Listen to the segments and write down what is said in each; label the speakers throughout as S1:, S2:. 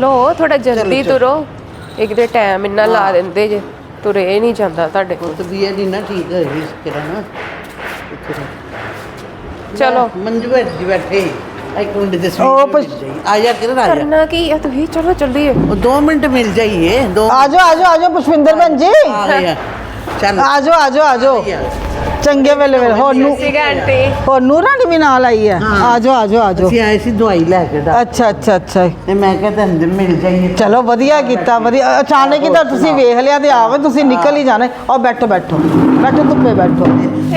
S1: ਲੋ ਥੋੜਾ ਜਲਦੀ ਤੁਰੋ। ਇੱਕ ਦੇ ਟਾਈਮ ਇੰਨਾ ਲਾ ਦਿੰਦੇ ਜੇ ਤੁਰੇ ਨਹੀਂ ਜਾਂਦਾ ਤੁਹਾਡੇ ਕੋਲ।
S2: ਤਬੀਅਤ ਨਹੀਂ ਨਾ ਠੀਕ ਹੋਈ ਇਸ ਕਿਰਨ
S1: ਚਲੋ।
S2: ਮੰਜੂ ਬੈਠ ਜੀ ਬੈਠੇ। ਇੱਕ ਮਿੰਟ ਦੇ
S3: ਉਹ ਪੁੱਛ-
S2: ਆ ਜਾ ਕਿਰਨ ਆ ਜਾ।
S1: ਕਰਨਾ ਕੀ ਆ ਤੁਸੀਂ? ਚਲੋ ਜਲਦੀ
S2: ਉਹ 2 ਮਿੰਟ ਮਿਲ ਜਾਈਏ ਦੋ
S3: ਆ ਜਾਓ ਆ ਜਾਓ ਆ ਜਾਓ ਪੁਸ਼ਪਿੰਦਰ ਭੈਣ ਜੀ।
S2: ਆ ਗਏ ਆ। ਚੱਲ।
S3: ਆ ਜਾਓ ਆ ਜਾਓ ਆ ਜਾਓ।
S2: ਆ।
S3: ਚੰਗੇ ਵੇਲੇ ਵੇਲੇ ਹੋਰ ਨੂੰ
S1: ਸੀਗਾ ਆਂਟੀ
S3: ਹੋਰ ਨੂਰਾਂ ਦੀ ਵੀ ਨਾਲ ਆਈ ਹੈ?
S2: ਹਾਂ।
S3: ਆ ਜਾਓ ਆ ਜਾਓ ਆ ਜਾਓ
S2: ਅਸੀਂ ਆਏ ਸੀ ਦਵਾਈ ਲੈ ਕੇ ਦਾ
S3: ਅੱਛਾ ਅੱਛਾ ਅੱਛਾ।
S2: ਤੇ ਮੈਂ ਕਿਹਾ ਤੈਨੂੰ ਮਿਲ ਜਾਈਏ।
S3: ਚਲੋ ਵਧੀਆ ਕੀਤਾ ਵਧੀਆ। ਅਚਾਨਕ ਹੀ ਤਾਂ ਤੁਸੀਂ ਵੇਖ ਲਿਆ ਤੇ ਆਵੇ ਤੁਸੀਂ ਨਿਕਲ ਹੀ ਜਾਣਾ। ਔਰ ਬੈਠੋ ਬੈਠੋ। ਬੈਠੋ ਧੁੱਪੇ ਬੈਠੋ।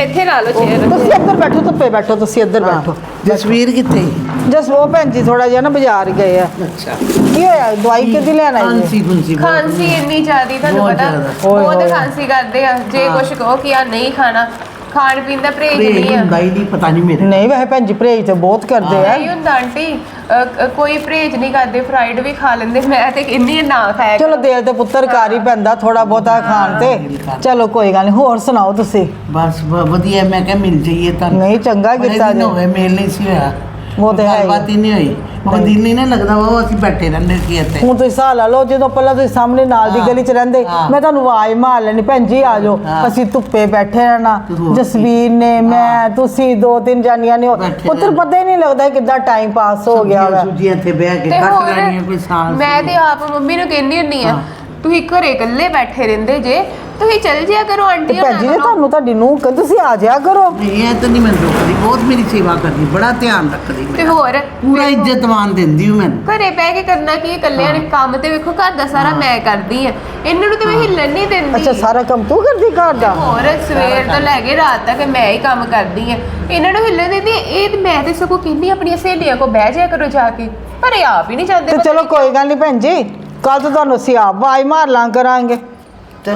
S1: ਇੱਥੇ ਲਾ ਲਓ ਚੇਅਰ
S3: ਤੁਸੀਂ ਇੱਧਰ ਬੈਠੋ ਧੁੱਪੇ ਬੈਠੋ ਤੁਸੀਂ ਇੱਧਰ ਬੈਠੋ।
S2: ਜਸਵੀਰ ਕਿੱਥੇ?
S3: ਜਸ ਉਹ ਭੈਣ ਜੀ ਥੋੜਾ ਜਿਹਾ ਨਾ ਬਾਜ਼ਾਰ ਗਏ ਆ।
S2: ਅੱਛਾ।
S3: ਕੀ ਹੋਇਆ? ਦਵਾਈ ਕਿਹਦੀ ਲੈਣ ਆਈ ਹੈ
S2: ਖਾਂਸੀ ਖੁੰਸੀ ਬਹੁਤ
S1: ਖਾਂਸੀ ਇੰਨੀ ਜ਼ਿਆਦੀ ਤੁਹਾਨੂੰ
S2: ਬਹੁਤ
S1: ਪਤਾ
S2: ਜ਼ਿਆਦਾ।
S3: ਓਏ
S1: ਬਹੁਤ
S3: ਹੋਏ।
S1: ਖਾਂਸੀ ਕਰਦੇ ਆ। ਜੇ
S2: ਹਾਂ।
S1: ਕੁਝ ਕਹੋ ਕਿ ਆ ਨਹੀਂ ਖਾਣਾ ਖਾਣ ਪੀਣ ਦਾ ਪਰਹੇਜ਼
S2: ਪ੍ਰੇਜ
S1: ਨਹੀਂ ਆ।
S2: ਹੁੰਦਾ ਹੀ ਨਹੀਂ ਪਤਾ ਨਹੀਂ ਮੇਰੇ
S3: ਨਹੀਂ ਵੈਸੇ ਭੈਣ ਜੀ ਪਰਹੇਜ ਤੇ ਬਹੁਤ ਕਰਦੇ ਆ।
S1: ਨਹੀਂ ਹੁੰਦਾ ਆਂਟੀ। ਅ, ਕ- ਕੋਈ ਪਰਹੇਜ ਨਹੀਂ ਕਰਦੇ ਫਰਾਈਡ ਵੀ ਖਾ ਲੈਂਦੇ ਮੈਂ ਤੇ ਇੰਨੀ ਨਾ ਖਾਇਆ
S3: ਚਲੋ ਦਿਲ ਤੇ ਪੁੱਤਰ ਘਰ ਹੀ ਪੈਂਦਾ ਥੋੜਾ ਬਹੁਤਾ ਖਾਣ ਤੇ। ਚਲੋ ਕੋਈ ਗੱਲ ਨਹੀਂ ਹੋਰ ਸੁਣਾਓ ਤੁਸੀਂ?
S2: ਬਸ ਵ- ਵਧੀਆ ਮੈਂ ਕਿਹਾ ਮਿਲ ਜਾਈਏ ਤਾਂ
S3: ਨਹੀਂ ਚੰਗਾ ਕੀਤਾ ਜੀ
S2: ਹੋ ਗਏ ਮੇਲ ਨਹੀਂ ਸੀ ਹੋਇਆ।
S3: ਉਹ ਤੇ ਹੈ ਹੀ।
S2: ਗੱਲਬਾਤ ਹੀ ਨਹੀਂ ਹੋਈ ਉਹ ਦਿਲ ਨਹੀਂ ਨਾ ਲੱਗਦਾ ਉਹ ਅਸੀਂ ਬੈਠੇ ਰਹਿੰਦੇ ਸੀ ਇੱਥੇ
S3: ਹੁਣ ਤੁਸੀਂ ਹਿਸਾਬ ਲਾ ਲਓ ਜਦੋਂ ਪਹਿਲਾਂ ਤੁਸੀਂ ਸਾਹਮਣੇ ਨਾਲ ਦੀ
S2: ਹਾਂ।
S3: ਗਲੀ 'ਚ ਰਹਿੰਦੇ
S2: ਹਾਂ।
S3: ਮੈਂ ਤੁਹਾਨੂੰ ਆਵਾਜ਼ ਮਾਰ ਲੈਣੀ ਭੈਣ ਜੀ ਆ ਜਾਓ
S2: ਹਾਂ।
S3: ਅਸੀਂ ਧੁੱਪੇ ਬੈਠੇ ਰਹਿਣਾ
S2: ਤੇ ਹੋਰ
S3: ਜਸਵੀਰ ਨੇ ਮੈਂ ਤੁਸੀਂ ਦੋ ਤਿੰਨ ਜਾਨੀਆਂ ਨੇ
S2: ਬੈਠੇ
S3: ਪੁੱਤਰ
S2: ਰਹਿਣਾ।
S3: ਪਤਾ ਹੀ ਨਹੀਂ ਲੱਗਦਾ ਕਿੱਦਾਂ ਟਾਈਮ ਪਾਸ ਹੋ ਗਿਆ ਵਾ
S2: ਸੂਜੀ ਇੱਥੇ ਬਹਿ ਕੇ
S1: ਤੇ
S2: ਕੱਟ ਲੈਣੀ ਕੋਈ ਸਾਲ
S1: ਮੈਂ ਤੇ ਆਪ ਮੰਮੀ ਨੂੰ ਕਹਿੰਦੀ ਹੁੰਨੀ ਆ
S2: ਹਾਂ।
S1: ਤੁਸੀਂ ਘਰੇ ਇਕੱਲੇ ਬੈਠੇ ਰਹਿੰਦੇ ਜੇ ਤੁਸੀਂ ਚੱਲ ਜਿਆ ਕਰੋ
S3: ਤੇ
S1: ਆਂਟੀ
S3: ਭੈਣ ਜੀ ਨੇ। ਤੁਹਾਨੂੰ ਤੁਹਾਡੀ ਨੂੰ ਕਹਿੰਦੇ ਤੁਸੀਂ ਆ ਜਾਇਆ ਕਰੋ।
S2: ਨਹੀਂ ਇਹ ਤਾਂ ਨਹੀਂ ਮੈਨੂੰ ਰੋਕਦੀ ਬਹੁਤ ਮੇਰੀ ਸੇਵਾ ਕਰਦੀ ਬੜਾ ਧਿਆਨ ਰੱਖਦੀ
S1: ਤੇ
S2: ਮੇਰਾ
S1: ਹੋਰ?
S2: ਪੂਰਾ ਇੱਜ਼ਤਮਾਨ ਦਿੰਦੀ ਹੂੰ ਮੈਨੂੰ।
S1: ਘਰੇ ਬਹਿ ਕੇ ਕਰਨਾ ਕੀ ਇਕੱਲਿਆਂ ਨੇ ਕੰਮ ਤੇ ਵੇਖੋ ਘਰ ਦਾ ਸਾਰਾ ਮੈਂ ਕਰਦੀ ਆ ਇਹਨਾਂ ਨੂੰ ਤੇ ਮੈਂ ਹਿੱਲਣ ਨਹੀਂ ਦਿੰਦੀ।
S3: ਅੱਛਾ ਸਾਰਾ ਕੰਮ ਤੂੰ ਕਰਦੀ ਘਰ ਦਾ?
S1: ਹੋਰ ਸਵੇਰ ਤੋਂ ਲੈ ਕੇ ਰਾਤ ਤੱਕ ਮੈਂ ਹੀ ਕੰਮ ਕਰਦੀ ਆ ਇਹਨਾਂ ਨੂੰ ਹਿੱਲਣ ਦਿੰਦੀ। ਇਹ ਤੇ ਮੈਂ ਤੇ ਸਗੋਂ ਕਹਿੰਦੀ ਆਪਣੀਆਂ ਸਹੇਲੀਆਂ ਕੋ ਬਹਿ ਜਾਇਆ ਕਰੋ ਜਾ ਕੇ। ਪਰ ਇਹ ਆਪ ਹੀ ਨਹੀਂ ਜਾਂਦੇ
S3: ਤੇ
S1: ਪਤਾ
S3: ਚਲੋ ਕੋਈ ਗੱਲ ਨਹੀਂ ਭੈਣ ਜੀ ਕੱਲ ਤੋਂ ਤੁਹਾਨੂੰ ਅਸੀਂ ਆਪ ਆਵਾਜ਼ ਮਾਰ ਲਾਂ ਕਰਾਂਗੇ।
S2: ਤੇ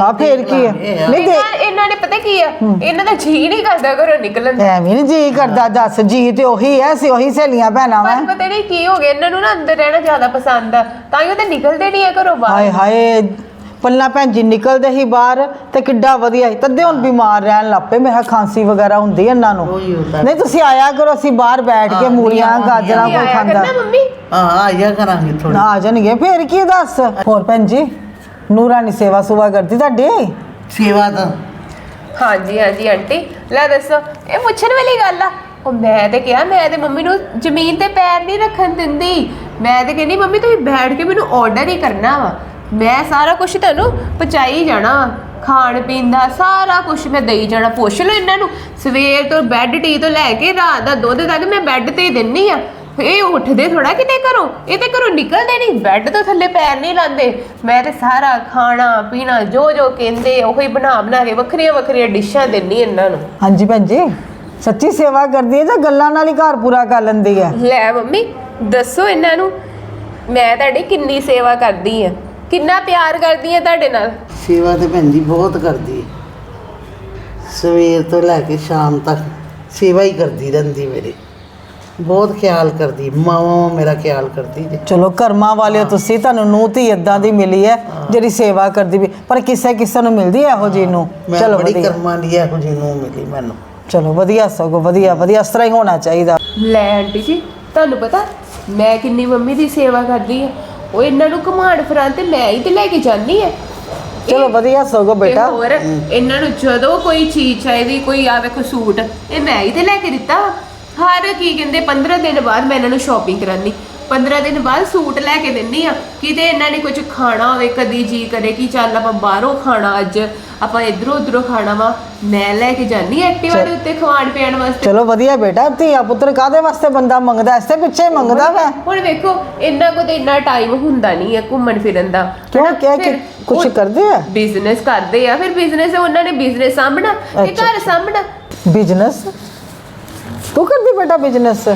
S3: ਆ ਫੇਰ ਕੀ ਹੈ। ਨਹੀਂ ਦੇ
S1: ਇਹਨਾਂ ਇਹਨਾਂ ਨੇ ਪਤਾ ਕੀ ਆ? ਇਹਨਾਂ ਦਾ ਜੀ ਨਹੀਂ ਕਰਦਾ ਘਰੋਂ ਨਿਕਲਣ ਦਾ।
S3: ਐਵੇਂ ਨਹੀਂ ਜੀ ਕਰਦਾ ਦੱਸ ਜੀ ਤੇ ਉਹੀ ਐ ਸੀ ਉਹੀ ਸਹੇਲੀਆਂ ਭੈਣਾਂ ਵਾ।
S1: ਪਰ ਪਤਾ ਨਹੀਂ ਕੀ ਹੋ ਗਿਆ ਇਹਨਾਂ ਨੂੰ ਨਾ ਅੰਦਰ ਰਹਿਣਾ ਜ਼ਿਆਦਾ ਪਸੰਦ ਆ। ਤਾਂ ਹੀ ਉਹ ਤੇ ਨਿਕਲਦੇ ਨਹੀਂ ਆ ਘਰੋਂ ਬਾਹਰ।
S3: ਹਾਏ ਹਾਏ ਪੱਲਾ ਭੈਣ ਜੀ ਨਿਕਲਦੇ ਹੀ ਬਾਹਰ ਤੇ ਕਿੱਡਾ ਵਧੀਆ ਸੀ। ਤਦੇ ਹੁਣ ਬਿਮਾਰ ਰਹਿਣ ਲੱਪੇ ਮੇਰਾ ਖਾਂਸੀ ਵਗੈਰਾ ਹੁੰਦੀ ਇਹਨਾਂ ਨੂੰ।
S2: ਉਹੀ ਹੁੰਦਾ
S3: ਨਹੀਂ ਤੁਸੀਂ ਆਇਆ ਕਰੋ ਅਸੀਂ ਬਾਹਰ ਬੈਠ ਕੇ
S2: ਹਾਂ,
S3: ਮੂਲੀਆਂ
S2: ਨਹੀਂ
S3: ਗਾਜਰਾਂ ਕੋਈ
S1: ਆਇਆ
S3: ਖਾਂਦਾ।
S1: ਕਰਨਾ ਮੰਮੀ?
S2: ਹਾਂ ਆਇਆ ਕਰਾਂਗੇ ਥੋੜਾ
S3: ਆ ਜਾਣਗੇ ਫੇਰ ਕੀ ਦੱਸ? ਹੋਰ ਭੈਣ ਜੀ? ਨੂਰਾਨੀ ਸੇਵਾ ਸੁਵਾ ਕਰਦੀ ਤੁਹਾਡੀ?
S2: ਸੇਵਾ ਤਾਂ।
S1: ਹਾਂਜੀ ਹਾਂਜੀ ਆਂਟੀ। ਲੈ ਦੱਸੋ ਇਹ ਪੁੱਛਣ ਵਾਲੀ ਗੱਲ ਆ? ਉਹ ਮੈਂ ਤੇ ਕਿਹਾ ਮੈਂ ਤੇ ਮੰਮੀ ਨੂੰ ਜ਼ਮੀਨ ਤੇ ਪੈਰ ਨਹੀਂ ਰੱਖਣ ਦਿੰਦੀ। ਮੈਂ ਤੇ ਕਹਿੰਦੀ ਮੰਮੀ ਤੁਸੀਂ ਬੈਠ ਕੇ ਮੈਨੂੰ ਆਰਡਰ ਹੀ ਕਰਨਾ ਵਾ। ਮੈਂ ਸਾਰਾ ਕੁਝ ਤੁਹਾਨੂੰ ਪਹੁੰਚਾਈ ਜਾਣਾ ਵਾ। ਖਾਣ ਪੀਣ ਦਾ ਸਾਰਾ ਕੁਝ ਮੈਂ ਦੇਈ ਜਾਣਾ। ਪੁੱਛ ਲਓ ਇਹਨਾਂ ਨੂੰ। ਸਵੇਰ ਤੋਂ ਬੈੱਡ ਟੀ ਤੋਂ ਲੈ ਕੇ ਰਾਤ ਦਾ ਦੁੱਧ ਤੱਕ ਮੈਂ ਬੈੱਡ ਤੇ ਹੀ ਦਿੰਨੀ ਆ। ਇਹ ਉੱਠਦੇ ਥੋੜਾ ਕਿਤੇ ਘਰੋਂ? ਇਹ ਤੇ ਘਰੋਂ ਨਿਕਲਦੇ ਨਹੀਂ ਬੈੱਡ ਤੋਂ ਥੱਲੇ ਪੈਰ ਨਹੀਂ ਲਾਉਂਦੇ। ਮੈਂ ਤੇ ਸਾਰਾ ਖਾਣਾ ਪੀਣਾ ਜੋ ਜੋ ਕਹਿੰਦੇ ਉਹੀ ਬਣਾ ਬਣਾ ਕੇ ਵੱਖਰੀਆਂ ਵੱਖਰੀਆਂ ਡਿਸ਼ਾਂ ਦਿੰਨੀ ਇਹਨਾਂ ਨੂੰ।
S3: ਹਾਂਜੀ ਭੈਣ ਜੀ ਸੱਚੀ ਸੇਵਾ ਕਰਦੀ ਹੈ ਜਾਂ ਗੱਲਾਂ ਨਾਲ ਹੀ ਘਰ ਪੂਰਾ ਕਰ ਲੈਂਦੀ ਹੈ?
S1: ਲੈ ਮੰਮੀ ਦੱਸੋ ਇਹਨਾਂ ਨੂੰ ਮੈਂ ਤੁਹਾਡੀ ਕਿੰਨੀ ਸੇਵਾ ਕਰਦੀ ਆ ਕਿੰਨਾ ਪਿਆਰ ਕਰਦੀ ਆ ਤੁਹਾਡੇ ਨਾਲ।
S2: ਸੇਵਾ ਤੇ ਭੈਣ ਜੀ ਬਹੁਤ ਕਰਦੀ ਹੈ। ਸਵੇਰ ਤੋਂ ਲੈ ਕੇ ਸ਼ਾਮ ਤੱਕ ਸੇਵਾ ਹੀ ਕਰਦੀ ਰਹਿੰਦੀ ਮੇਰੀ। ਬਹੁਤ ਖਿਆਲ ਕਰਦੀ ਮਾਵਾਂ ਮੇਰਾ ਖਿਆਲ ਕਰਦੀ ਜੇ।
S3: ਚਲੋ ਕਰਮਾਂ ਵਾਲਿਓ ਤੁਸੀਂ ਤੁਹਾਨੂੰ ਨੂੰਹ ਧੀ ਇਦਾਂ ਦੀ ਮਿਲੀ ਹੈ ਜਿਹੜੀ ਸੇਵਾ ਕਰਦੀ ਵੀ ਪਰ ਕਿਸੇ ਕਿਸੇ ਨੂੰ ਮਿਲਦੀ ਹੈ ਇਹੋ ਜੀ ਨੂੰ
S2: ਮੈਂ
S3: ਚਲੋ
S2: ਬੜੀ
S3: ਵਧੀਆ।
S2: ਕਰਮਾਂ ਦੀ ਇਹੋ ਜਿਹੀ ਨੂੰ ਮਿਲੀ ਮੈਨੂੰ।
S3: ਚਲੋ ਵਧੀਆ ਸਗੋਂ ਵਧੀਆ ਵਧੀਆ ਇਸ ਤਰ੍ਹਾਂ ਹੀ ਹੋਣਾ ਚਾਹੀਦਾ।
S1: ਲੈ ਆਂਟੀ ਜੀ ਤੁਹਾਨੂੰ ਪਤਾ ਮੈਂ ਕਿੰਨੀ ਮੰਮੀ ਦੀ ਸੇਵਾ ਕਰਦੀ ਆ ਉਹ ਇਹਨਾਂ ਨੂੰ ਘੁਮਾਣ ਫਿਰਾਂ ਤੇ ਮੈਂ ਹੀ ਤੇ ਲੈ ਕੇ ਜਾਂਦੀ ਆ
S3: ਚਲੋ ਵਧੀਆ ਸਗੋਂ
S1: ਤੇ
S3: ਬੇਟਾ
S1: ਹੋਰ ਇਹਨਾਂ ਨੂੰ ਜਦੋਂ ਕੋਈ ਚੀਜ਼ ਚਾਹੀਦੀ ਕੋਈ ਆਵੇ ਕੋਈ ਸੂਟ ਇਹ ਮੈਂ ਹੀ ਤੇ ਲੈ ਕੇ ਦਿੱਤਾ। ਵਾ। ਹਰ ਕੀ ਕਹਿੰਦੇ 15 ਦਿਨ ਬਾਅਦ ਮੈਂ ਇਹਨਾਂ ਨੂੰ ਸ਼ਾਪਿੰਗ ਕਰਾਨੀ 15 ਦਿਨ ਬਾਅਦ ਸੂਟ ਲੈ ਕੇ ਦਿੰਨੀ ਆ। ਕਿਤੇ ਇਹਨਾਂ ਨੇ ਕੁਝ ਖਾਣਾ ਹੋਵੇ ਕਦੀ ਜੀ ਕਰੇ ਕਿ ਚੱਲ ਆਪਾਂ ਬਾਹਰੋਂ ਖਾਣਾ ਅੱਜ ਆਪਾਂ ਇਧਰੋਂ ਉਧਰੋਂ ਖਾਣਾ ਵਾ। ਮੈਂ ਲੈ ਕੇ ਜਾਨੀ ਐਕਟਿਵਾ ਦੇ ਉੱਤੇ ਖਵਾਣ ਪਿਆਣ ਵਾਸਤੇ।
S3: ਚਲੋ ਵਧੀਆ ਬੇਟਾ ਧੀਆ ਪੁੱਤਰ ਕਾਦੇ ਵਾਸਤੇ ਬੰਦਾ ਮੰਗਦਾ? ਐਸੇ ਪਿੱਛੇ ਮੰਗਦਾ ਵਾ।
S1: ਹੁਣ ਵੇਖੋ ਇੰਨਾ ਕੋ ਤੇ ਇੰਨਾ ਟਾਈਮ ਹੁੰਦਾ ਨਹੀਂ ਹੈ ਘੁੰਮਣ ਫਿਰਨ ਦਾ।
S3: ਕਿਉਂ ਕਿਹਾ ਕਿ ਕੁਝ ਕਰਦੇ ਆ?
S1: ਬਿਜ਼ਨਸ ਕਰਦੇ ਆ। ਫਿਰ ਬਿਜ਼ਨਸ ਉਹਨਾਂ ਨੇ ਬਿਜ਼ਨਸ ਸਾਂਭਣਾ ਤੇ ਘਰ ਸਾਂਭਣਾ।
S3: ਬਿਜ਼ਨਸ ਤੂੰ ਕਰਦੀ ਬੇਟਾ ਬਿਜ਼ਨਸ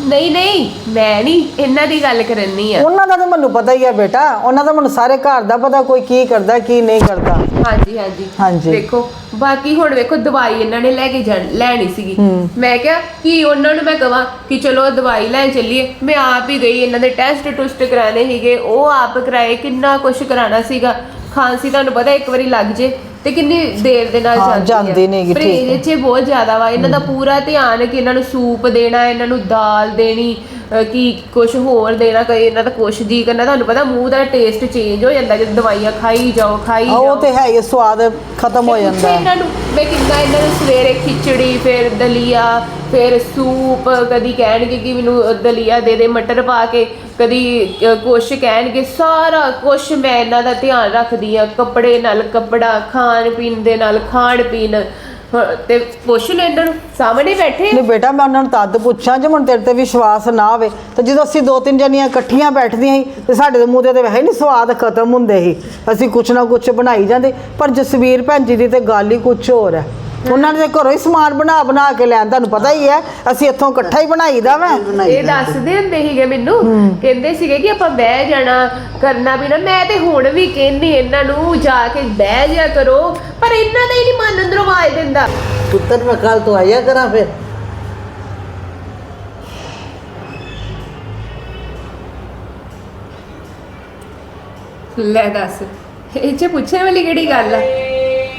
S1: ਨਹੀਂ ਨਹੀਂ ਮੈਂ ਨਹੀਂ ਇਹਨਾਂ ਦੀ ਗੱਲ ਕਰਨੀ ਆ।
S3: ਉਹਨਾਂ ਦਾ ਤਾਂ ਮੈਨੂੰ ਪਤਾ ਹੀ ਹੈ ਬੇਟਾ ਉਹਨਾਂ ਦਾ ਮੈਨੂੰ ਸਾਰੇ ਘਰ ਦਾ ਪਤਾ ਕੋਈ ਕੀ ਕਰਦਾ ਕੀ ਨਹੀਂ ਕਰਦਾ।
S1: ਹਾਂਜੀ ਹਾਂਜੀ।
S3: ਹਾਂਜੀ।
S1: ਦੇਖੋ ਬਾਕੀ ਹੁਣ ਵੇਖੋ ਦਵਾਈ ਇਹਨਾਂ ਨੇ ਲੈ ਕੇ ਜਾਣ ਲੈਣੀ ਸੀਗੀ। ਮੈਂ ਕਿਹਾ ਕਿ ਉਹਨਾਂ ਨੂੰ ਮੈਂ ਕਹਾਂ ਕਿ ਚਲੋ ਦਵਾਈ ਲੈਣ ਚੱਲੀਏ। ਮੈਂ ਆਪ ਹੀ ਗਈ ਇਹਨਾਂ ਦੇ ਟੈਸਟ ਟੁਸਟ ਕਰਾਣੇ ਸੀਗੇ। ਉਹ ਆਪ ਕਰਾਏ ਕਿੰਨਾ ਕੁਝ ਕਰਾਣਾ ਸੀਗਾ। ਖਾਂਸੀ ਤੁਹਾਨੂੰ ਪਤਾ ਇੱਕ ਵਾਰੀ ਲੱਗ ਜੇ। ਤੇ ਕਿੰਨੀ ਦੇਰ ਦੇ ਨਾਲ
S3: ਹਾਂ,
S1: ਜਾਂਦੀ
S3: ਨੀ ਗੀ, ਠੀਕ ਹੈ।
S1: ਪਰਹੇਜ਼ 'ਚ ਬਹੁਤ ਜ਼ਿਆਦਾ ਵਾ ਇਹਨਾਂ ਦਾ ਪੂਰਾ ਧਿਆਨ ਹੈ ਕਿ ਇਹਨਾਂ ਨੂੰ ਸੂਪ ਦੇਣਾ ਇਹਨਾਂ ਨੂੰ ਦਾਲ ਦੇਣੀ ਕਿ ਕੁਝ ਹੋਰ ਦੇਣਾ ਕਈ ਇਹਨਾਂ ਦਾ ਕੁਛ ਜੀ ਕਰਨਾ। ਤੁਹਾਨੂੰ ਪਤਾ ਮੂੰਹ ਦਾ ਟੇਸਟ ਚੇਂਜ ਹੋ ਜਾਂਦਾ ਜਦੋਂ ਦਵਾਈਆਂ ਖਾਈ ਜਾਓ ਖਾਈ
S3: ਆ,
S1: ਜਾਓ।
S3: ਉਹ ਤੇ ਹੈ ਹੀ ਆ, ਸਵਾਦ ਖਤਮ ਹੋ
S1: ਤੇ ਪੁੱਛੇ
S3: ਜਾਂਦਾ। ਹੈ।
S1: ਇਹਨਾਂ ਨੂੰ ਮੈਂ ਕਿੰਨਾ ਇਹਨਾਂ ਨੂੰ ਸਵੇਰੇ ਖਿਚੜੀ ਫਿਰ ਦਲੀਆ ਫਿਰ ਸੂਪ ਕਦੀ ਕਹਿਣਗੇ ਕਿ ਮੈਨੂੰ ਦਲੀਆ ਦੇ ਦੇ ਮਟਰ ਪਾ ਕੇ। ਕਦੀ ਅ, ਕੁਛ ਕਹਿਣਗੇ ਸਾਰਾ ਕੁਛ ਮੈਂ ਇਹਨਾਂ ਦਾ ਧਿਆਨ ਰੱਖਦੀ ਆ ਕੱਪੜੇ ਨਾਲ ਕੱਪੜਾ ਖਾਣ ਪੀਣ ਦੇ ਨਾਲ ਖਾਣ ਪੀਣ। ਹ- ਤੇ ਪੁੱਛ ਲਓ ਇਹਨਾਂ ਨੂੰ ਸਾਹਮਣੇ ਬੈਠੇ
S3: ਨਹੀਂ ਬੇਟਾ ਮੈਂ ਉਹਨਾਂ ਨੂੰ ਤਦ ਪੁੱਛਾਂ ਜੇ ਹੁਣ ਤੇਰੇ ਤੇ ਵਿਸ਼ਵਾਸ ਨਾ ਹੋਵੇ ਤੇ ਜਦੋਂ ਅਸੀਂ ਦੋ ਤਿੰਨ ਜਣੀਆਂ ਇਕੱਠੀਆਂ ਬੈਠਦੀਆਂ ਸੀ ਤੇ ਸਾਡੇ ਦੇ ਮੂੰਹ ਤੇ ਤਾਂ ਵੈਸੇ ਨਹੀਂ ਸਵਾਦ ਖਤਮ ਹੁੰਦੇ ਸੀ। ਅਸੀਂ ਕੁਛ ਨਾ ਕੁਛ ਬਣਾਈ ਜਾਂਦੇ ਪਰ ਜਸਵੀਰ ਭੈਣ ਜੀ ਦੀ ਤੇ ਗੱਲ ਹੀ ਕੁਛ ਹੋਰ ਹੈ। ਉਹਨਾਂ ਨੇ ਘਰੋਂ ਹੀ ਸਮਾਨ ਬਣਾ ਬਣਾ ਕੇ ਲੈਣ ਤੁਹਾਨੂੰ ਪਤਾ ਹੀ ਹੈ ਅਸੀਂ ਇੱਥੋਂ ਇਕੱਠਾ ਹੀ ਬਣਾਈਦਾ ਵਾ।
S1: ਇਹ ਦੱਸਦੇ ਹੁੰਦੇ ਸੀਗੇ ਮੈਨੂੰ ਕਹਿੰਦੇ ਸੀਗੇ ਕਿ ਆਪਾਂ ਬਹਿ ਜਾਣਾ ਕਰਨਾ ਵੀ ਨਾ। ਮੈਂ ਤੇ ਹੁਣ ਵੀ ਕਹਿੰਨੀ ਇਹਨਾਂ ਨੂੰ ਜਾ ਕੇ ਬਹਿ ਜਾ ਕਰੋ ਪਰ ਇਹਨਾਂ ਦਾ ਹੀ ਨਹੀਂ ਮਨ ਅੰਦਰੋਂ ਆਵਾਜ਼ ਦਿੰਦਾ।
S2: ਪੁੱਤਰ ਮੈਂ ਕੱਲ ਤੋਂ ਆਇਆ ਕਰਾਂ ਫਿਰ।
S1: ਲੈ ਦੱਸ ਇਹ ਚ ਪੁੱਛਣ ਵਾਲੀ ਕਿਹੜੀ ਗੱਲ ਆ?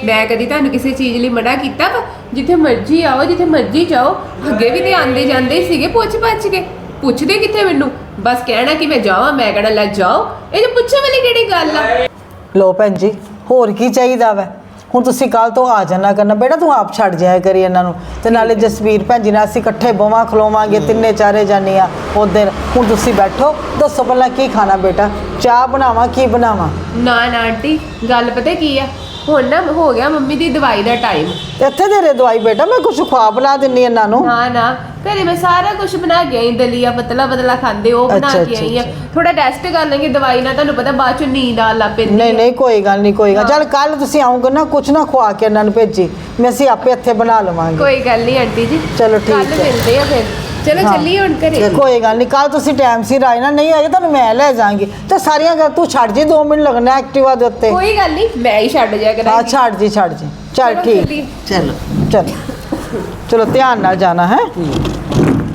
S1: ਮੈਂ ਕਦੀ ਤੁਹਾਨੂੰ ਕਿਸੇ ਚੀਜ਼ ਲਈ ਮਨਾ ਕੀਤਾ ਵਾ? ਜਿੱਥੇ ਮਰਜ਼ੀ ਆਓ ਜਿੱਥੇ ਮਰਜ਼ੀ ਜਾਓ ਅੱਗੇ ਵੀ ਤੇ ਆਂਦੇ ਜਾਂਦੇ ਹੀ ਸੀਗੇ ਪੁੱਛ ਪੱਛ ਕੇ। ਪੁੱਛਦੇ ਕਿੱਥੇ ਮੈਨੂੰ? ਬਸ ਕਹਿਣਾ ਕਿ ਮੈਂ ਜਾਵਾਂ ਮੈਂ ਕਹਿਣਾ ਲੈ ਜਾਓ। ਇਹ ਚ ਪੁੱਛਣ ਵਾਲੀ ਕਿਹੜੀ ਗੱਲ ਆ?
S3: ਲੋ ਭੈਣ ਜੀ ਹੋਰ ਕੀ ਚਾਹੀਦਾ ਵੈ? ਹੁਣ ਤੁਸੀਂ ਕੱਲ ਤੋਂ ਆ ਜਾਣਾ ਕਰਨਾ। ਬੇਟਾ ਤੂੰ ਆਪ ਛੱਡ ਜਾਇਆ ਕਰੀ ਇਹਨਾਂ ਨੂੰ। ਤੇ ਨਾਲੇ ਜਸਵੀਰ ਭੈਣ ਜੀ ਨਾਲ ਅਸੀਂ ਇਕੱਠੇ ਬਵਾਂ ਖਲੋਵਾਂਗੇ ਤਿੰਨੇ ਚਾਰੇ ਜਾਨੀਆਂ ਉਧਰ ਹੁਣ ਤੁਸੀਂ ਬੈਠੋ ਦੱਸੋ ਪਹਿਲਾਂ ਕੀ ਖਾਣਾ ਬੇਟਾ? ਚਾਹ ਬਣਾਵਾਂ ਕੀ ਬਣਾਵਾਂ?
S1: ਨਾ ਨਾ ਆਂਟੀ ਗੱਲ ਪਤਾ ਕੀ ਆ? ਹੁਣ ਨਾ ਹੋ ਗਿਆ ਮੰਮੀ ਦੀ ਦਵਾਈ ਦਾ ਟਾਈਮ।
S3: ਇੱਥੇ ਤੇਰੇ ਦਵਾਈ ਬੇਟਾ ਮੈਂ ਕੁਝ ਖਵਾ ਬਣਾ ਦਿੰਨੀ ਇਹਨਾਂ ਨੂੰ।
S1: ਨਾ ਨਾ ਘਰੇ ਮੈਂ ਸਾਰਾ ਕੁਝ ਬਣਾ ਕੇ ਆਈ ਦਲੀਆ ਪਤਲਾ ਪਤਲਾ ਖਾਂਦੇ ਉਹ ਬਣਾ
S3: ਅੱਛਾ,
S1: ਕੇ
S3: ਅੱਛਾ,
S1: ਆਈ ਆ। ਥੋੜਾ ਟੈਸਟ ਕਰ ਲਾਂਗੇ ਦਵਾਈ ਨਾਲ ਤੁਹਾਨੂੰ ਪਤਾ ਬਾਅਦ ਚ ਨੀਂਦ ਆ ਲੱਗ ਪੈਂਦੀ
S3: ਨਹੀਂ। ਨਹੀਂ ਕੋਈ ਗੱਲ ਨਹੀਂ ਕੋਈ ਗੱਲ। ਚੱਲ ਕੱਲ ਤੁਸੀਂ ਆਉਂਗੇ ਨਾ ਕੁਝ ਨਾ ਖਵਾ ਕੇ ਇਹਨਾਂ ਨੂੰ ਭੇਜੀ। ਮੈਂ ਅਸੀਂ ਆਪੇ ਇੱਥੇ ਬਣਾ ਲਵਾਂਗੇ।
S1: ਕੋਈ ਗੱਲ ਨਹੀਂ ਆਂਟੀ ਜੀ।
S3: ਚਲੋ ਠੀਕ
S1: ਕੱਲ
S3: ਹੈ।
S1: ਮਿਲਦੇ ਆ ਫਿਰ। ਚਲੋ। ਚੱਲੀਏ ਹੁਣ ਘਰੇ।
S3: ਕੋਈ ਗੱਲ ਨਹੀਂ ਕੱਲ ਤੁਸੀਂ ਟਾਈਮ ਸਿਰ ਆਏ ਨਾ ਨਹੀਂ ਆਏ ਤੁਹਾਨੂੰ ਮੈਂ ਲੈ ਜਾਵਾਂਗੀ। ਤੇ ਸਾਰੀਆਂ ਗੱਲ ਤੂੰ ਛੱਡ ਜੀ 2 ਮਿੰਟ ਲੱਗਣਾ ਐਕਟਿਵਾ ਦੇ ਉੱਤੇ।
S1: ਕੋਈ ਗੱਲ ਨਹੀਂ ਮੈਂ ਹੀ ਛੱਡ ਜਾ
S3: ਹਾਂ
S1: ਕਰਾਂਗੀ
S3: ਛੱਡ ਜੀ ਛੱਡ ਜੀ। ਚੱਲ
S1: ਚਲੋ
S3: ਠੀਕ।
S2: ਚਲੋ
S3: ਚਲੋ। ਚਲੋ ਧਿਆਨ ਨਾਲ ਜਾਣਾ ਹੈ?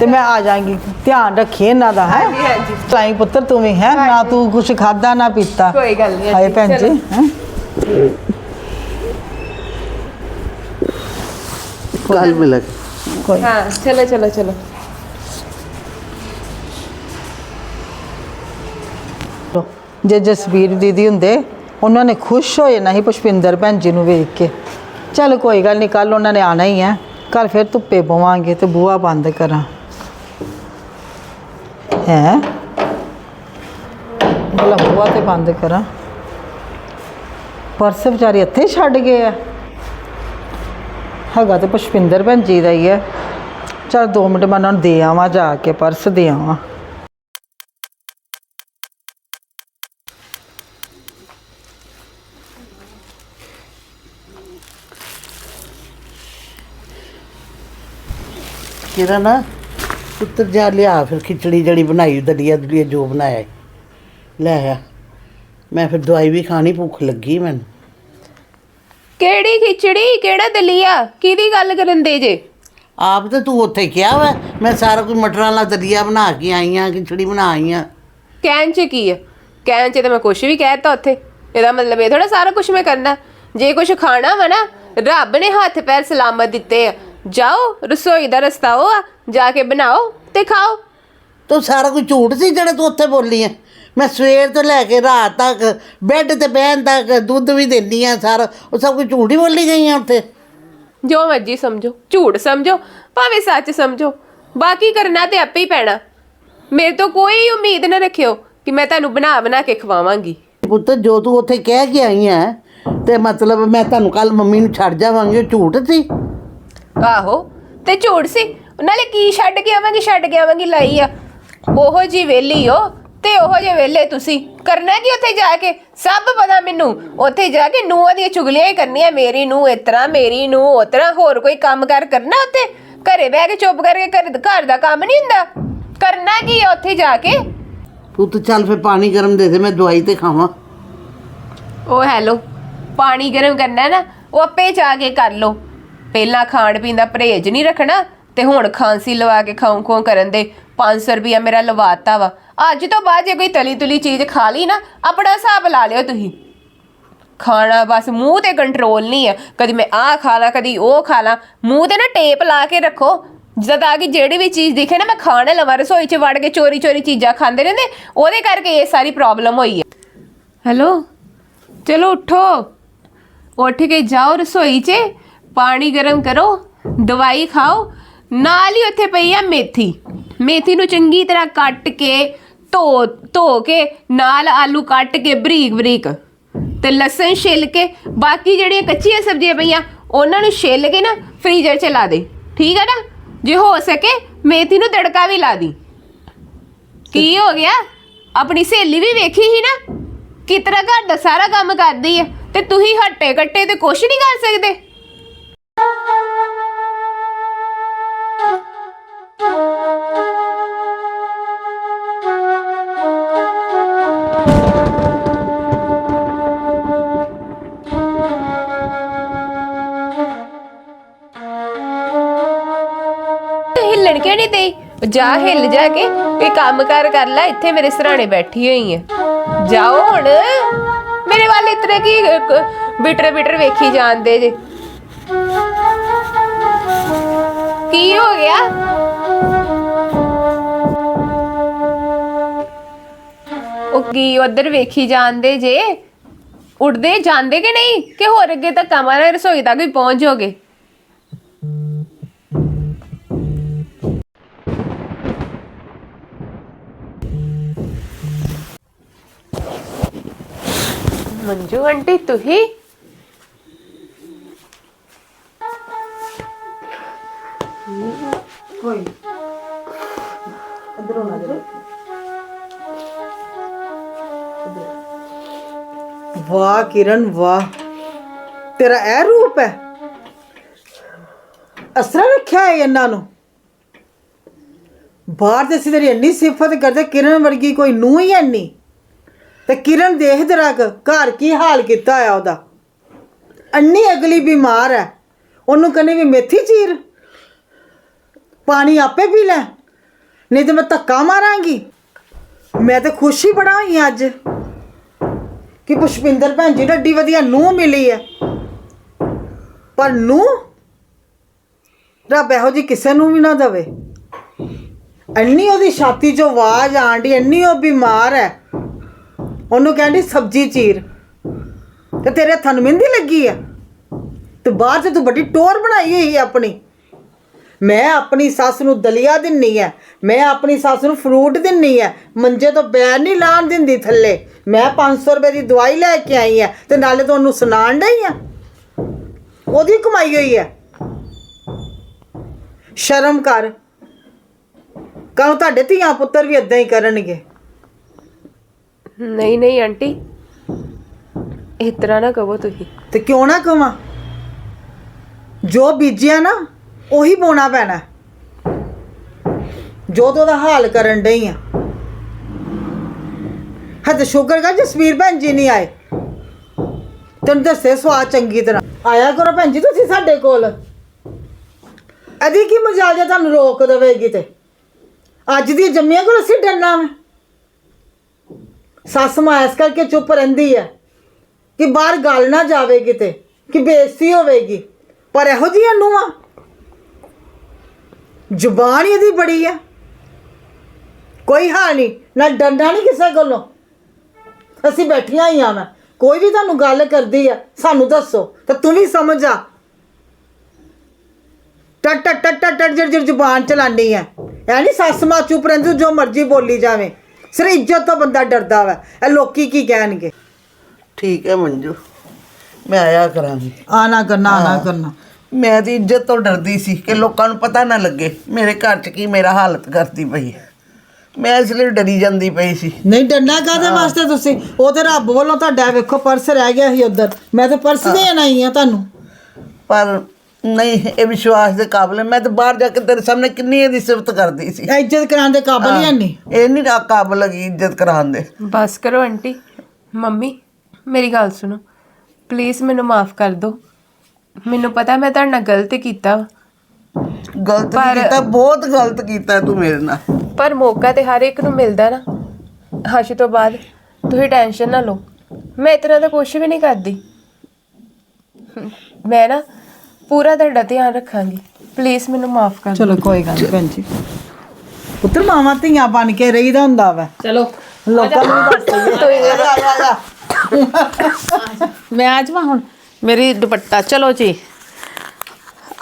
S3: ਤੇ ਮੈਂ ਆ ਜਾਵਾਂਗੀ। ਧਿਆਨ ਰੱਖੀ ਇਹਨਾਂ ਦਾ ਹੈ?
S1: ਹਾਂਜੀ,
S3: ਪੁੱਤਰ ਤੂੰ ਵੀ ਹੈ? ਨਾ ਤੂੰ ਕੁਝ ਖਾਦਾ ਨਾ ਪੀਤਾ।
S1: ਕੋਈ ਗੱਲ ਨਹੀਂ
S3: ਹਾਏ ਭੈਣ ਜੀ। ਹੈਂ?
S2: ਕੱਲ ਮਿਲਾਂਗੇ
S3: ਕੋਈ
S1: ਹਾਂ ਚਲੋ ਚਲੋ ਚਲੋ।
S3: ਜੇ ਜਸਵੀਰ ਦੀਦੀ ਹੁੰਦੇ, ਉਹਨਾਂ ਨੇ ਖੁਸ਼ ਹੋਏ ਨਾ ਹੀ ਪੁਸ਼ਪਿੰਦਰ ਭੈਣ ਜੀ ਨੂੰ ਵੇਖ ਕੇ। ਚੱਲ ਕੋਈ ਗੱਲ ਨਹੀਂ ਕੱਲ ਉਹਨਾਂ ਨੇ ਆਣਾ ਹੀ ਹੈ ਕੱਲ ਫਿਰ ਧੁੱਪੇ ਪਵਾਂਗੇ ਤੇ ਬੂਹਾ ਬੰਦ ਕਰਾਂ। ਹੈ? ਭਲਾ ਬੂਹਾ ਤੇ ਬੰਦ ਕਰਾਂ। ਪਰਸ ਵਿਚਾਰੇ ਇੱਥੇ ਛੱਡ ਗਏ ਆ। ਹੈਗਾ ਤੇ ਪੁਸ਼ਪਿੰਦਰ ਭੈਣ ਜੀ ਦਾ ਹੀ ਹੈ ਚਲ 2 ਮਿੰਟ ਮੈਂ ਉਹਨਾਂ ਨੂੰ ਦੇ ਆਵਾਂ ਜਾ ਕੇ, ਪਰਸ ਦੇ ਆਵਾਂ।
S2: ਕਿਰਨ ਪੁੱਤਰ ਜਾ ਲਿਆ ਫਿਰ ਖਿਚੜੀ ਜਿਹੜੀ ਬਣਾਈ ਦਲੀਆ ਦਲੀਆ ਜੋ ਬਣਾਇਆ ਈ। ਲੈ ਆ ਮੈਂ ਫਿਰ ਦਵਾਈ ਵੀ ਖਾਣੀ ਭੁੱਖ ਲੱਗੀ ਮੈਨੂੰ।
S1: ਕਿਹੜੀ ਖਿਚੜੀ ਕਿਹੜਾ ਦਲੀਆ ਕਿਹਦੀ ਗੱਲ ਕਰਨ ਦੇ ਜੇ?
S2: ਆਪ ਤੇ ਤੂੰ ਉੱਥੇ ਕਿਹਾ ਵਾ ਮੈਂ ਸਾਰਾ ਕੁਝ ਮਟਰਾਂ ਵਾਲਾ ਦਲੀਆ ਬਣਾ ਕੇ ਆਈ ਆ ਖਿਚੜੀ ਬਣਾ ਆਈ ਆ।
S1: ਕਹਿਣ ਚ ਕੀ ਆ? ਕਹਿਣ ਚ ਤਾਂ ਮੈਂ ਕੁਝ ਵੀ ਕਹਿਤਾ ਉੱਥੇ। ਇਹਦਾ ਮਤਲਬ ਇਹ ਥੋੜਾ ਸਾਰਾ ਕੁਝ ਮੈਂ ਕਰਨਾ। ਜੇ ਕੁਝ ਖਾਣਾ ਵਾ ਨਾ ਰੱਬ ਨੇ ਹੱਥ ਪੈਰ ਸਲਾਮਤ ਦਿੱਤੇ ਆ। ਜਾਓ ਰਸੋਈ ਦਾ ਰਸਤਾ ਉਹ ਆ ਜਾ ਕੇ ਬਣਾਓ ਤੇ ਖਾਓ।
S2: ਤੂੰ ਸਾਰਾ ਕੁਝ ਝੂਠ ਸੀ ਜਿਹੜੇ ਤੂੰ ਉੱਥੇ ਬੋਲੀ ਆ ਮੈਂ ਸਵੇਰ ਤੋਂ ਲੈ ਕੇ ਰਾਤ ਤੱਕ ਬੈੱਡ ਤੇ ਬਹਿਣ ਤੱਕ ਦੁੱਧ ਵੀ ਦਿੰਦੀ ਆ ਸਾਰਾ ਉਹ ਸਭ ਕੁਝ ਝੂਠ ਹੀ ਬੋਲੀ ਗਈ ਆ ਉੱਥੇ।
S1: ਜੋ ਮਰਜ਼ੀ ਸਮਝੋ ਝੂਠ ਸਮਝੋ ਭਾਵੇਂ ਸੱਚ ਸਮਝੋ ਬਾਕੀ ਕਰਨਾ ਤੇ ਆਪੇ ਹੀ ਪੈਣਾ। ਮੇਰੇ ਤੋਂ ਕੋਈ ਉਮੀਦ ਨਾ ਰੱਖਿਓ ਕਿ ਮੈਂ ਤੁਹਾਨੂੰ ਬਣਾ ਬਣਾ ਕੇ ਖਵਾਵਾਂਗੀ।
S2: ਪੁੱਤ ਜੋ ਤੂੰ ਉੱਥੇ ਕਹਿ ਕੇ ਆਈ ਆ ਤੇ ਮਤਲਬ ਮੈਂ ਤੁਹਾਨੂੰ ਕੱਲ ਮੰਮੀ ਨੂੰ ਛੱਡ ਜਾਵਾਂਗੀ ਉਹ ਝੂਠ ਸੀ?
S1: ਆਹੋ ਤੇ ਝੂਠ ਸੀ। ਨਾਲੇ ਕੀ ਛੱਡ ਕੇ ਆਵਾਂਗੀ ਛੱਡ ਕੇ ਆਵਾਂਗੀ ਲਾਈ ਆ। ਉਹੋ ਜੀ ਵੇਲੀ ਹੋ ਤੇ ਉਹੋ ਜੇ ਵੇਲੇ ਤੁਸੀਂ। ਕਰਨਾ ਕੀ ਉੱਥੇ ਜਾ ਕੇ? ਸਭ ਪਤਾ ਮੈਨੂੰ। ਉੱਥੇ ਜਾ ਕੇ ਨੂੰਹਾਂ ਦੀਆਂ ਚੁਗਲੀਆਂ ਹੀ ਕਰਨੀਆਂ ਮੇਰੀ ਨੂੰ ਇਸ ਤਰ੍ਹਾਂ ਮੇਰੀ ਨੂੰ ਉਸ ਤਰ੍ਹਾਂ। ਹੋਰ ਕੋਈ ਕੰਮ ਕਰ ਕਰਨਾ ਉੱਥੇ? ਘਰੇ ਬਹਿ ਕੇ ਚੁੱਪ ਕਰਕੇ ਘਰ ਘਰ ਦਾ ਕੰਮ ਨਹੀਂ ਹੁੰਦਾ? ਕਰਨਾ ਕੀ ਆ ਉੱਥੇ ਜਾ ਕੇ?
S2: ਪੁੱਤ ਚੱਲ ਫਿਰ ਪਾਣੀ ਗਰਮ ਦੇ ਦੇ ਮੈਂ ਦਵਾਈ ਤੇ ਖਾਵਾਂ।
S1: ਉਹ ਹੈਲੋ ਪਾਣੀ ਗਰਮ ਕਰਨਾ ਨਾ ਉਹ ਆਪੇ ਜਾ ਕੇ ਕਰ ਲੋ ਪਹਿਲਾਂ ਖਾਣ ਪੀਣ ਦਾ ਪਰਹੇਜ਼ ਨਹੀਂ ਰੱਖਣਾ ਤੇ ਹੁਣ ਖਾਂਸੀ ਲਵਾ ਕੇ ਖਾਉਂ ਖਾਉਂ ਕਰਨ ਦੇ। 500 ਰੁਪਿਆ ਮੇਰਾ ਲਵਾਤਾ ਵਾ। ਅੱਜ ਤੋਂ ਬਾਅਦ ਜੇ ਕੋਈ ਤਲੀ ਤੁਲੀ ਚੀਜ਼ ਖਾ ਲਈ ਨਾ, ਆਪਣਾ ਹਿਸਾਬ ਲਾ ਲਿਓ ਤੁਸੀਂ। ਖਾਣਾ ਬਸ ਮੂੰਹ ਤੇ ਕੰਟਰੋਲ ਨਹੀਂ ਹੈ ਕਦੀ ਮੈਂ ਆਹ ਖਾ ਲਾ, ਕਦੀ ਉਹ ਖਾ ਲਾ। ਮੂੰਹ ਤੇ ਨਾ ਟੇਪ ਲਾ ਕੇ ਰੱਖੋ। ਜਦ ਆ ਕਿ ਜਿਹੜੀ ਵੀ ਚੀਜ਼ ਦਿਖੇ ਨਾ, ਮੈਂ ਖਾਣ ਲਵਾਂ ਰਸੋਈ 'ਚ ਵੜ ਕੇ ਚੋਰੀ ਚੋਰੀ ਚੀਜ਼ਾਂ ਖਾਂਦੇ ਰਹਿੰਦੇ, ਉਹਦੇ ਕਰਕੇ ਇਹ ਸਾਰੀ ਪ੍ਰੋਬਲਮ ਹੋਈ ਹੈ ਹੈਲੋ? ਚਲੋ ਉਠੋ। ਉੱਠ ਕੇ ਜਾਓ ਰਸੋਈ 'ਚ। ਪਾਣੀ ਗਰਮ ਕਰੋ, ਦਵਾਈ ਖਾਓ, ਨਾਲ ਹੀ ਉੱਥੇ ਪਈ ਆ ਮੇਥੀ। ਮੇਥੀ ਨੂੰ ਚੰਗੀ ਤਰ੍ਹਾਂ ਕੱਟ ਕੇ, ਧੋ ਧੋ ਕੇ, ਨਾਲ ਆਲੂ ਕੱਟ ਕੇ ਬਰੀਕ ਬਰੀਕ। ਤੇ ਲਸਣ ਛਿੱਲ ਕੇ, ਬਾਕੀ ਜਿਹੜੀਆਂ ਕੱਚੀਆਂ ਸਬਜ਼ੀਆਂ ਪਈਆਂ, ਉਹਨਾਂ ਨੂੰ ਛਿੱਲ ਕੇ ਨਾ ਫ੍ਰੀਜ਼ਰ 'ਚ ਲਾ ਦੇ। ਠੀਕ ਹੈ ਨਾ? ਜੇ ਹੋ ਸਕੇ, ਮੇਥੀ ਨੂੰ ਤੜਕਾ ਵੀ ਲਾ ਦੀ। ਕੀ ਹੋ ਗਿਆ? ਆਪਣੀ ਸਹੇਲੀ ਵੀ ਵੇਖੀ ਸੀ ਨਾ? ਕਿਤਰਾ ਘਰ ਦਾ ਸਾਰਾ ਕੰਮ ਕਰਦੀ ਹੈ ਤੇ ਤੁਸੀਂ ਹੱਟੇ ਕੱਟੇ ਤੇ ਕੁਛ ਨਹੀਂ ਕਰ ਸਕਦੇ। ਨਹੀਂ ਦੇਈ। ਜਾ ਹਿੱਲ ਜਾ ਕੇ ਕੋਈ ਕੰਮ ਕਾਰ ਕਰ ਲੈ, ਇੱਥੇ ਮੇਰੇ ਸਰਾਣੇ ਬੈਠੀ ਹੋਈ ਹੈ ਜਾਓ ਹੁਣ। ਮੇਰੇ ਵੱਲ ਇਤਨੇ ਕੀ ਬਿਟਰ ਬਿਟਰ ਵੇਖੀ ਜਾਂਦੇ ਜੇ। ਕੀ ਹੋ ਗਿਆ? ਉਹ ਕੀ ਉਧਰ ਵੇਖੀ ਜਾਂਦੇ ਜੇ? ਉੱਡਦੇ ਜਾਂਦੇ ਕਿ ਨਹੀਂ? ਕਿ ਹੋਰ ਅੱਗੇ ਤੱਕ ਕਮਰਾ ਰਸੋਈ ਤੱਕ ਵੀ ਪਹੁੰਚ ਜਾਓਗੇ? ਮੰਜੂ ਆਂਟੀ, ਤੁਸੀਂ?
S3: ਕੋਈ ਅੰਦਰੋਂ ਨਾ ਦੇ ਵਾਹ ਕਿਰਨ, ਵਾਹ। ਤੇਰਾ ਇਹ ਰੂਪ ਹੈ। ਅਸਰਾ ਰੱਖਿਆ ਹੈ ਇਹਨਾਂ ਨੂੰ। ਬਾਹਰ ਦੇ ਅਸੀਂ ਤੇਰੀ ਇੰਨੀ ਸਿਫਤ ਕਰਦੇ ਕਿਰਨ ਵਰਗੀ ਕੋਈ ਨੂੰ ਹੀ ਐਨੀ ਤੇ ਕਿਰਨ ਦੇਖ ਜਰਾ ਘਰ ਕੀ ਹਾਲ ਕੀਤਾ ਆ ਉਹਦਾ? ਅੰਨੀ ਅਗਲੀ ਬਿਮਾਰ ਹੈ ਉਹਨੂੰ ਕਹਿੰਦੇ ਵੀ ਮੇਥੀ ਚੀਰ। ਪਾਣੀ ਆਪੇ ਪੀ ਲੈ, ਨਹੀਂ ਤੇ ਮੈਂ ਧੱਕਾ ਮਾਰਾਂਗੀ। ਮੈਂ ਤੇ ਹੀ ਬੜਾ ਹੋਈ ਹਾਂ ਅੱਜ। ਕਿ ਪੁਸ਼ਪਿੰਦਰ ਭੈਣ ਜੀ ਨੂੰ ਏਡੀ ਵਧੀਆ ਨੂੰਹ ਮਿਲੀ ਹੈ ਪਰ ਨੂੰ ਰੱਬ ਇਹੋ ਜੀ ਕਿਸੇ ਨੂੰ ਵੀ ਨਾ ਦਵੇ। ਇੰਨੀ ਉਹਦੀ ਛਾਤੀ 'ਚੋਂ ਆਵਾਜ਼ ਆਂਦੀ ਇੰਨੀ ਉਹ ਬਿਮਾਰ ਹੈ ਉਹਨੂੰ ਕਹਿੰਦੀ ਸਬਜੀ, ਚੀਰ। ਤੇ ਤੇਰੇ ਹੱਥਾਂ ਨੂੰ ਮਹਿੰਦੀ ਲੱਗੀ ਹੈ ਤੇ ਬਾਹਰ 'ਚ ਤੂੰ ਵੱਡੀ ਟੋਰ ਬਣਾਈ ਹੋਈ ਆਪਣੀ। ਮੈਂ ਆਪਣੀ ਸੱਸ ਨੂੰ ਦਲੀਆ ਦਿੰਨੀ ਐ ਮੈਂ ਆਪਣੀ ਸੱਸ ਨੂੰ ਫਰੂਟ ਦਿੰਨੀ ਐ ਮੰਜੇ ਤੋਂ ਬੈਰ ਨਹੀਂ ਲਾਣ ਦਿੰਦੀ ਥੱਲੇ। ਮੈਂ 500 ਰੁਪਏ ਦੀ ਦਵਾਈ ਲੈ ਕੇ ਆਈ ਐ ਤੇ ਨਾਲੇ ਤੁਹਾਨੂੰ ਸੁਣਾਣ ਡਈ ਆ? ਉਹਦੀ ਕਮਾਈ ਹੋਈ ਐ ਸ਼ਰਮ ਕਰ। ਕੱਲ ਤੁਹਾਡੇ ਧੀਆਂ ਪੁੱਤਰ ਵੀ ਇਦਾਂ ਹੀ ਕਰਨਗੇ।
S1: ਨਹੀਂ ਨਹੀਂ, ਆਂਟੀ। ਇਸ ਤਰ੍ਹਾਂ ਨਾ ਕਹੋ ਤੁਸੀਂ।
S3: ਤੇ ਕਿਉਂ ਨਾ ਕਵਾਂ? ਜੋ ਬੀਜਿਆ ਨਾ, ਉਹੀ ਬੋਣਾ ਪੈਣਾ। ਜੋ ਤੂੰ ਉਹਦਾ ਹਾਲ ਕਰਨ ਡਈ ਆ। ਹੱਦ ਸ਼ੁਕਰ ਕਰ ਜਸਵੀਰ ਭੈਣ ਜੀ ਨਹੀਂ ਆਏ। ਤੈਨੂੰ ਦੱਸੇ ਸਵਾਦ ਚੰਗੀ ਤਰ੍ਹਾਂ। ਆਇਆ ਕਰੋ ਭੈਣ ਜੀ ਤੁਸੀਂ ਸਾਡੇ ਕੋਲ। ਅਦੀ ਕੀ ਮਜ਼ਾਜ ਹੈ ਤੁਹਾਨੂੰ ਰੋਕ ਦੇਵੇਗੀ ਤੇ। ਅੱਜ ਦੀ ਜੰਮੀਆਂ ਕੋਲ ਅਸੀਂ ਡਰਨਾ ਵਾ। ਸੱਸ ਮਾਂ ਇਸ ਕਰਕੇ ਚੁੱਪ ਰਹਿੰਦੀ ਹੈ ਕਿ ਬਾਹਰ ਗੱਲ ਨਾ ਜਾਵੇ ਕਿਤੇ, ਕਿ ਬੇਇੱਜ਼ਤੀ ਹੋਵੇਗੀ। ਪਰ ਇਹੋ ਜਿਹੀਆਂ ਨੂੰਹਾਂ ਜ਼ੁਬਾਨ ਇਹਦੀ ਬੜੀ ਹੈ। ਕੋਈ ਹਾਲ ਨਹੀਂ, ਨਾ ਡੰਡਾ ਨਹੀਂ ਕਿਸੇ ਕੋਲੋਂ ਅਸੀਂ ਬੈਠੀਆਂ ਹੀ ਆ ਨਾ, ਕੋਈ ਵੀ ਤੁਹਾਨੂੰ ਗੱਲ ਕਰਦੀ ਆ ਸਾਨੂੰ ਦੱਸੋ, ਤਾਂ ਤੂੰ ਵੀ ਸਮਝ ਆ। ਟਟ ਟਟ ਟਟ ਟਟ ਟਟ ਜਿਹੜੀ ਜ਼ੁਬਾਨ ਚਲਾਨੀ ਹੈ। ਐ ਨਹੀਂ ਸੱਸ ਮਾਂ ਚੁੱਪ ਰਹਿੰਦੀ, ਜੋ ਮਰਜ਼ੀ ਬੋਲੀ ਜਾਵੇ। ਸਿਰ ਇੱਜ਼ਤ ਤੋਂ ਬੰਦਾ ਡਰਦਾ ਵਾ। ਇਹ ਲੋਕੀ ਕੀ ਕਹਿਣਗੇ?
S2: ਠੀਕ ਹੈ ਮੰਜੂ। ਮੈਂ ਆਇਆ ਕਰਾਂਗੀ।
S3: ਆਣਾ ਕਰਨਾ ਆਣਾ ਕਰਨਾ।
S2: ਮੈਂ ਦੀ ਇੱਜ਼ਤ ਤੋਂ ਡਰਦੀ ਸੀ ਕਿ ਲੋਕਾਂ ਨੂੰ ਪਤਾ ਨਾ ਲੱਗੇ ਮੇਰੇ ਘਰ 'ਚ ਕੀ ਮੇਰਾ ਹਾਲਤ ਕਰਦੀ ਪਈ ਹੈ। ਮੈਂ ਇਸ ਲਈ ਡਰੀ ਜਾਂਦੀ ਪਈ ਸੀ।
S3: ਨਹੀਂ ਡੰਡਾ ਕਾਦੇ ਵਾਸਤੇ ਤੁਸੀਂ? ਉਹ ਤੇ ਰੱਬ ਵੱਲੋਂ ਤੁਹਾਡਾ ਵੇਖੋ ਪਰਸ ਰਹਿ ਗਿਆ ਸੀ ਉਧਰ। ਮੈਂ ਤਾਂ ਪਰਸ ਦੇਣ ਆਈ ਆ ਤੁਹਾਨੂੰ।
S2: ਪਰ ਨਹੀਂ ਇਹ ਵਿਸ਼ਵਾਸ ਦੇ ਕਾਬਲ ਹੈ। ਮੈਂ ਤਾਂ ਬਾਹਰ ਜਾ ਕੇ ਤੇਰੇ ਸਾਹਮਣੇ ਕਿੰਨੀ ਇਹਦੀ ਸਿਫਤ ਕਰਦੀ ਸੀ।
S3: ਇੱਜ਼ਤ ਕਰਾਉਣ ਦੇ ਕਾਬਲ ਹੀ ਨਹੀਂ
S2: ਇਹ ਨਹੀਂ ਆ ਕਾਬਲ ਹੈਗੀ ਇੱਜ਼ਤ ਕਰਾਉਣ ਦੇ।
S1: ਬਸ ਕਰੋ ਆਂਟੀ। ਮੰਮੀ ਮੇਰੀ ਗੱਲ ਸੁਣੋ। ਪਲੀਜ਼ ਮੈਨੂੰ ਮਾਫ ਕਰ ਦਿਓ। ਮੈਨੂੰ ਪਤਾ ਮੈਂ ਤੁਹਾਡੇ ਨਾਲ ਗਲਤ ਕੀਤਾ ਵਾ,
S2: ਗਲਤ
S1: ਪਰ-
S2: ਕੀਤਾ ਬਹੁਤ ਗਲਤ ਕੀਤਾ ਤੂੰ ਮੇਰੇ ਨਾਲ।
S1: ਪਰ ਮੌਕਾ ਤੇ ਹਰ ਇੱਕ ਨੂੰ ਮਿਲਦਾ ਨਾ। ਹਸ਼ ਤੋਂ ਬਾਅਦ ਤੁਸੀਂ ਟੈਨਸ਼ਨ ਨਾ ਲਓ। ਮੈਂ ਇਸ ਤਰ੍ਹਾਂ ਦਾ ਕੁਝ ਵੀ ਨਹੀਂ ਕਰਦੀ। ਮੈਂ ਨਾ ਪੂਰਾ ਤੁਹਾਡਾ ਧਿਆਨ ਰੱਖਾਂਗੀ। ਪਲੀਜ਼ ਮੈਨੂੰ ਮਾਫ ਕਰ ਦਿਓ।
S3: ਚਲੋ ਕੋਈ ਗੱਲ ਨਹੀਂ ਭੈਣ ਜੀ। ਪੁੱਤਰ ਮਾਵਾਂ ਧੀਆਂ ਬਣ ਕੇ ਰਹੀਦਾ ਹੁੰਦਾ ਵਾ।
S1: ਚਲੋ
S3: ਲੋਕਾਂ ਨੂੰ ਦੱਸ ਦਈਏ
S4: ਮੈਂ ਆ ਜਾਵਾਂ ਹੁਣ। ਮੇਰੀ ਦੁਪੱਟਾ। ਚਲੋ ਜੀ।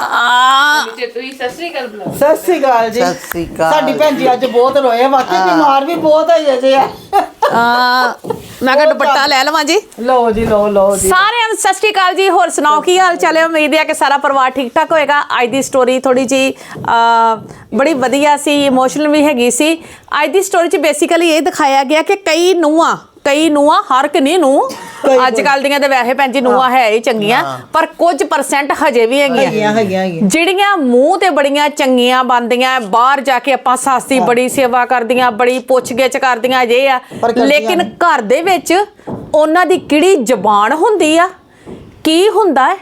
S4: ਆ
S1: ਜੇ ਤੁਸੀਂ ਸਤਿ ਸ੍ਰੀ ਅਕਾਲ ਬੁਲਾਓ।
S3: ਸਤਿ ਸ੍ਰੀ ਅਕਾਲ ਜੀ।
S2: ਸਤਿ ਸ੍ਰੀ ਅਕਾਲ
S3: ਸਾਡੀ ਭੈਣ ਜੀ ਅੱਜ ਬਹੁਤ ਰੋਏ ਵਾਕਈ ਬਿਮਾਰ ਵੀ ਬਹੁਤ ਹੋਈ ਜੇ। ਆ
S4: ਆ ਮੈਂ ਕਿਹਾ ਦੁਪੱਟਾ ਲੈ ਲਵਾਂ ਜੀ।
S3: ਲਓ ਜੀ ਲਓ ਲਓ ਜੀ।
S4: ਸਾਰਿਆਂ ਨੂੰ ਸਤਿ ਸ਼੍ਰੀ ਅਕਾਲ ਜੀ ਹੋਰ ਸੁਣਾਓ ਕੀ ਹਾਲ ਚਾਲ ਹੈ? ਉਮੀਦ ਹੈ ਕਿ ਸਾਰਾ ਪਰਿਵਾਰ ਠੀਕ ਠਾਕ ਹੋਏਗਾ। ਅੱਜ ਦੀ ਸਟੋਰੀ ਥੋੜੀ ਜੀ ਬੜੀ ਵਧੀਆ ਸੀ ਇਮੋਸ਼ਨਲ ਵੀ ਹੈਗੀ ਸੀ। ਅੱਜ ਦੀ ਸਟੋਰੀ 'ਚ ਬੇਸਿਕਲੀ ਇਹ ਦਿਖਾਇਆ ਗਿਆ ਕਿ ਕਈ ਨੂੰਹਾਂ ਕਈ ਨੂੰਹਾਂ ਹਰ ਕਿ ਨਹੀਂ। ਨੂੰ ਅੱਜ ਕੱਲ ਦੀਆਂ ਤੇ ਵੈਸੇ ਭੈਣ ਜੀ ਨੂੰਹਾਂ ਹੈ। ਹੀ ਚੰਗੀਆਂ ਪਰ ਕੁਝ ਪਰਸੈਂਟ ਹਜੇ ਵੀ ਹੈਗੀਆਂ।
S3: ਹੈਗੀਆਂ ਹੈਗੀਆਂ ਹੈਗੀਆਂ।
S4: ਜਿਹੜੀਆਂ ਮੂੰਹ ਤੇ ਬੜੀਆਂ ਚੰਗੀਆਂ ਬੰਦੀਆਂ ਬਾਹਰ ਜਾ ਕੇ ਆਪਾਂ ਸੱਸ ਬੜੀ ਸੇਵਾ ਕਰਦੀਆਂ ਬੜੀ ਪੁੱਛ-ਗਿੱਛ ਕਰਦੀਆਂ ਜੇ ਆ। ਲੇਕਿਨ ਘਰ ਦੇ ਵਿੱਚ ਉਹਨਾਂ ਦੀ ਕਿਹੜੀ ਜ਼ਬਾਨ ਹੁੰਦੀ ਆ? ਕੀ ਹੁੰਦਾ ਹੈ?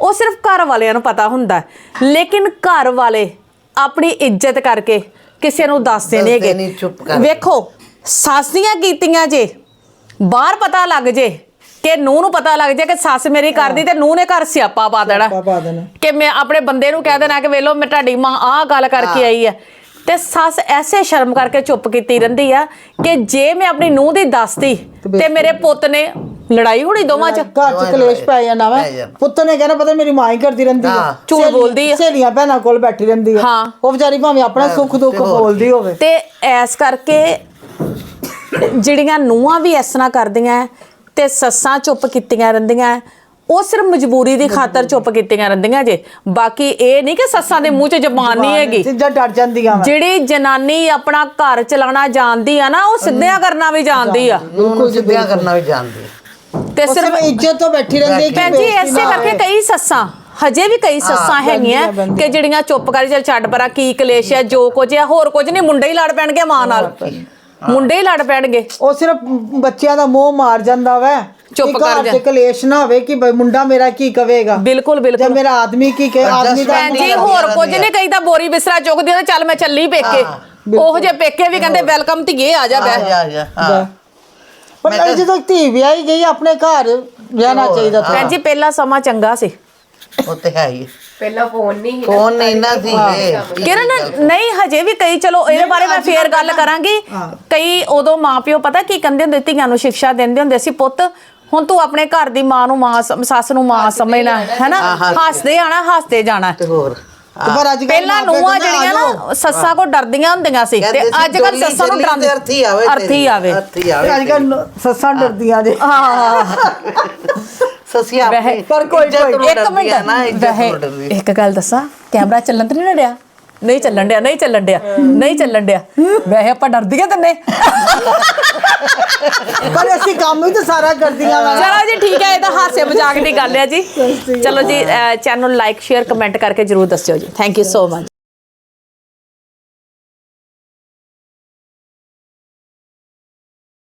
S4: ਉਹ ਸਿਰਫ ਘਰ ਵਾਲਿਆਂ ਨੂੰ ਪਤਾ ਹੁੰਦਾ। ਲੇਕਿਨ ਘਰ ਵਾਲੇ ਆਪਣੀ ਇੱਜ਼ਤ ਕਰਕੇ ਕਿਸੇ ਨੂੰ ਦੱਸਦੇ ਨਹੀਂ ਹੈਗੇ। ਵੇਖੋ ਸੱਸ ਦੀਆਂ ਕੀਤੀਆਂ ਜੇ ਬਾਹਰ ਪਤਾ ਲੱਗ ਜੇ ਕਿ ਨੂੰਹ ਨੂੰ ਪਤਾ ਲੱਗ ਜੇ ਕਿ ਸੱਸ ਮੇਰੀ ਕਰਦੀ ਤੇ ਨੂੰਹ ਨੇ ਘਰ ਸਿਆਪਾ ਪਾ ਦੇਣਾ
S3: ਸਿਆਪਾ ਪਾ ਦੇਣਾ।
S4: ਕਿ ਮੈਂ ਆਪਣੇ ਬੰਦੇ ਨੂੰ ਕਹਿ ਦੇਣਾ ਕਿ ਵੇਲੋ ਮੈਂ ਤੁਹਾਡੀ ਮਾਂ ਆਹ ਗੱਲ ਕਰਕੇ ਆਈ ਹੈ ਤੇ ਸੱਸ ਐਸੇ ਸ਼ਰਮ ਕਰਕੇ ਚੁੱਪ ਕੀਤੀ ਰਹਿੰਦੀ ਆ ਕਿ ਜੇ ਮੈਂ ਆਪਣੀ ਨੂੰਹ ਦੀ ਦੱਸਦੀ ਤੇ ਮੇਰੇ ਪੁੱਤ ਨੇ ਲੜਾਈ ਹੋਣੀ ਦੋਵਾਂ 'ਚ
S3: ਘਰ ਚ ਕਲੇਸ਼ ਪੈ ਜਾਣਾ ਵਾ। ਪੁੱਤ ਨੇ ਕਹਿਣਾ ਪਤਾ ਮੇਰੀ ਮਾਂ ਹੀ ਕਰਦੀ ਰਹਿੰਦੀ।
S2: ਹੈ
S4: ਝੂਠ ਬੋਲਦੀ ਆ।
S3: ਸਹੇਲੀਆਂ ਭੈਣਾਂ ਕੋਲ ਬੈਠੀ ਰਹਿੰਦੀ ਹੈ
S4: ਹਾਂ।
S3: ਉਹ ਵਿਚਾਰੀ ਭਾਵੇਂ ਆਪਣਾ ਸੁੱਖ ਦੁੱਖ ਬੋਲਦੀ ਹੋਵੇ
S4: ਤੇ ਐਸ ਕਰਕੇ ਜਿਹੜੀਆਂ ਨੂੰਹਾਂ ਵੀ ਇਸ ਤਰ੍ਹਾਂ ਕਰਦੀਆਂ ਤੇ ਸੱਸਾਂ ਚੁੱਪ ਕੀਤੀਆਂ ਰਹਿੰਦੀਆਂ ਉਹ ਸਿਰਫ ਮਜਬੂਰੀ ਦੀ ਖਾਤਰ ਚੁੱਪ ਕੀਤੀਆਂ ਰਹਿੰਦੀਆਂ ਜੇ। ਬਾਕੀ ਇਹ ਨਹੀਂ ਕਿ ਸੱਸਾਂ ਦੇ ਮੂੰਹ 'ਚ ਜ਼ਬਾਨ ਨਹੀਂ ਹੈਗੀ।
S3: ਚੀਜ਼ਾਂ ਡਰ ਜਾਂਦੀਆਂ
S4: ਜਿਹੜੀ ਜਨਾਨੀ ਆਪਣਾ ਘਰ ਚਲਾਉਣਾ ਜਾਣਦੀ ਆ ਨਾ ਉਹ ਸਿੱਧਿਆਂ ਕਰਨਾ ਵੀ ਜਾਣਦੀ ਆ।
S2: ਬਿਲਕੁਲ ਸਿੱਧਿਆ ਕਰਨਾ ਵੀ ਜਾਣਦੀ।
S4: ਤੇ
S3: ਸਿਰਫ ਇੱਜ਼ਤ ਤੋਂ ਬੈਠੀ ਰਹਿੰਦੀ ਹੈ ਕਿ
S4: ਭੈਣ ਜੀ ਐਸੇ ਕਰਕੇ। ਕਈ ਸੱਸਾਂ ਹਜੇ ਵੀ ਕਈ ਸੱਸਾਂ ਹੈਗੀਆਂ। ਕਿ ਜਿਹੜੀਆਂ ਚੁੱਪ ਕਰ ਚੱਲ ਛੱਡ ਪਰਾਂ ਕੀ ਕਲੇਸ਼ ਹੈ ਜੋ ਕੁਝ ਹੈ ਹੋਰ ਕੁਝ ਨਹੀਂ ਮੁੰਡੇ ਹੀ ਲੜ ਪੈਣਗੇ ਮਾਂ ਨਾਲ। ਮੁੰਡੇ ਹੀ ਲੜ ਪੈਣਗੇ।
S3: ਉਹ ਸਿਰਫ ਬੱਚਿਆਂ ਦਾ ਮੋਹ ਮਾਰ ਜਾਂਦਾ ਵਾ।
S4: ਚੁੱਪ ਕਰ ਜਾ।
S3: ਚ ਕਲੇਸ਼ ਨਾ ਹੋਵੇ ਕਿ ਬਈ ਮੁੰਡਾ ਮੇਰਾ ਕੀ ਕਵੇਗਾ।
S4: ਬਿਲਕੁਲ
S3: ਜਾਂ
S4: ਬਿਲਕੁਲ।
S3: ਮੇਰਾ ਆਦਮੀ ਕੀ ਕਹੇ? ਆਦਮੀ ਦਾ
S4: ਭੈਣ ਜੀ ਹੋਰ ਕੁਝ ਨਹੀਂ ਕਹੀਦਾ ਬੋਰੀ ਬਿਸਰਾ ਚੁੱਕਦੀ ਤੇ ਚੱਲ ਮੈਂ ਚੱਲੀ ਪੇਕੇ। ਉਹ ਜੇ ਪੇਕੇ ਵੀ ਕਹਿੰਦੇ ਵੈਲਕਮ ਧੀਏ ਆ ਜਾ
S2: ਆ
S4: ਬੈ
S2: ਜਾ ਆ ਜਾ ਹਾਂ।
S3: ਪਰ ਜਦੋਂ ਧੀ ਵਿਆਹੀ ਗਈ ਆਪਣੇ ਘਰ ਰਹਿਣਾ ਚਾਹੀਦਾ।
S4: ਭੈਣ ਜੀ ਪਹਿਲਾ ਸਮਾਂ ਚੰਗਾ ਸੀ।
S2: ਉਹ ਤੇ ਹੈ ਹੀ।
S1: ਪਹਿਲਾਂ ਫੋਨ ਨਹੀਂ ਸੀ ਨਾ।
S2: ਫੋਨ ਨਹੀਂ ਨਾ ਸੀ ਇਹ।
S4: ਕਿਰਨ ਨਹੀਂ ਹਜੇ ਵੀ ਕਈ ਚਲੋ ਇਹਦੇ ਬਾਰੇ ਮੈਂ ਫੇਰ ਗੱਲ ਕਰਾਂਗੀ। ਕਈ ਉਦੋਂ ਮਾਪਿਓ ਪਤਾ ਕੀ ਕਹਿੰਦੇ ਹੁੰਦੇ ਧੀਆਂ ਨੂੰ ਸਿੱਖਿਆ ਦਿੰਦੇ ਹੁੰਦੇ ਸੀ ਪੁੱਤ ਹੁਣ ਤੂੰ ਆਪਣੇ ਘਰ ਦੀ ਮਾਂ ਨੂੰ ਮਾਂ ਸਮ- ਸੱਸ ਨੂੰ ਮਾਂ ਸਮਝਣਾ ਹੈਨਾ? ਹੱਸਦੇ। ਆਣਾ ਹੱਸਦੇ ਜਾਣਾ।
S2: ਤੇ ਹੋਰ।
S3: ਤੇ ਪਰ ਅੱਜ ਕੱਲ੍ਹ
S4: ਪਹਿਲਾਂ
S3: ਮਾਪੇ
S4: ਨੂੰਹਾਂ
S3: ਕਹਿੰਦੇ
S4: ਜਿਹੜੀਆਂ
S3: ਆ
S4: ਨਾ ਸੱਸਾਂ ਕੋ ਡਰਦੀਆਂ ਹੁੰਦੀਆਂ ਸੀ ਤੇ
S2: ਕਹਿੰਦੇ ਸੀ
S4: ਅੱਜ ਕੱਲ
S2: ਡੋਲੀ
S4: ਸੱਸਾਂ ਨੂੰ ਡਰਾਉਂਦੇ
S2: ਤੇ ਅਰਥੀ ਆਵੇ
S4: ਅਰਥੀ ਆਵੇ।
S2: ਅਰਥੀ ਆਵੇ
S3: ਅੱਜ ਕੱਲ ਸੱਸਾਂ ਡਰਦੀਆਂ ਜੇ।
S2: ਸਸੀਆ
S4: ਵੈਸੇ-
S3: ਪਰ ਕੋਈ- ਕੋਈ-
S4: ਇੱਕ ਮਿੰਟ। ਵੈਸੇ ਇੱਕ ਗੱਲ ਦੱਸਾਂ ਕੈਮਰਾ ਚੱਲਣ ਤੇ ਨਹੀਂ ਡਿਆ ਨਹੀਂ ਚੱਲਣ ਡਿਆ ਨਹੀਂ ਚੱਲਣ ਡਿਆ ਨਹੀਂ ਚੱਲਣ ਡਿਆ। ਵੈਸੇ ਆਪਾਂ ਡਰਦੀਆਂ ਤੰਨੇ।
S3: ਪਰ ਅਸੀਂ ਕੰਮ ਵੀ ਤਾਂ ਸਾਰਾ ਕਰਦੀਆਂ ਵਾ।
S4: ਚਲੋ ਜੀ ਠੀਕ ਹੈ ਇਹ ਤਾਂ ਹਾਸੇ ਮਜ਼ਾਕ ਦੀ ਗੱਲ ਹੈ ਜੀ। ਚਲੋ ਜੀ ਚੈਨਲ ਲਾਈਕ ਸ਼ੇਅਰ ਕਮੈਂਟ ਕਰਕੇ ਜਰੂਰ ਦੱਸਿਓ ਜੀ। Thank you so much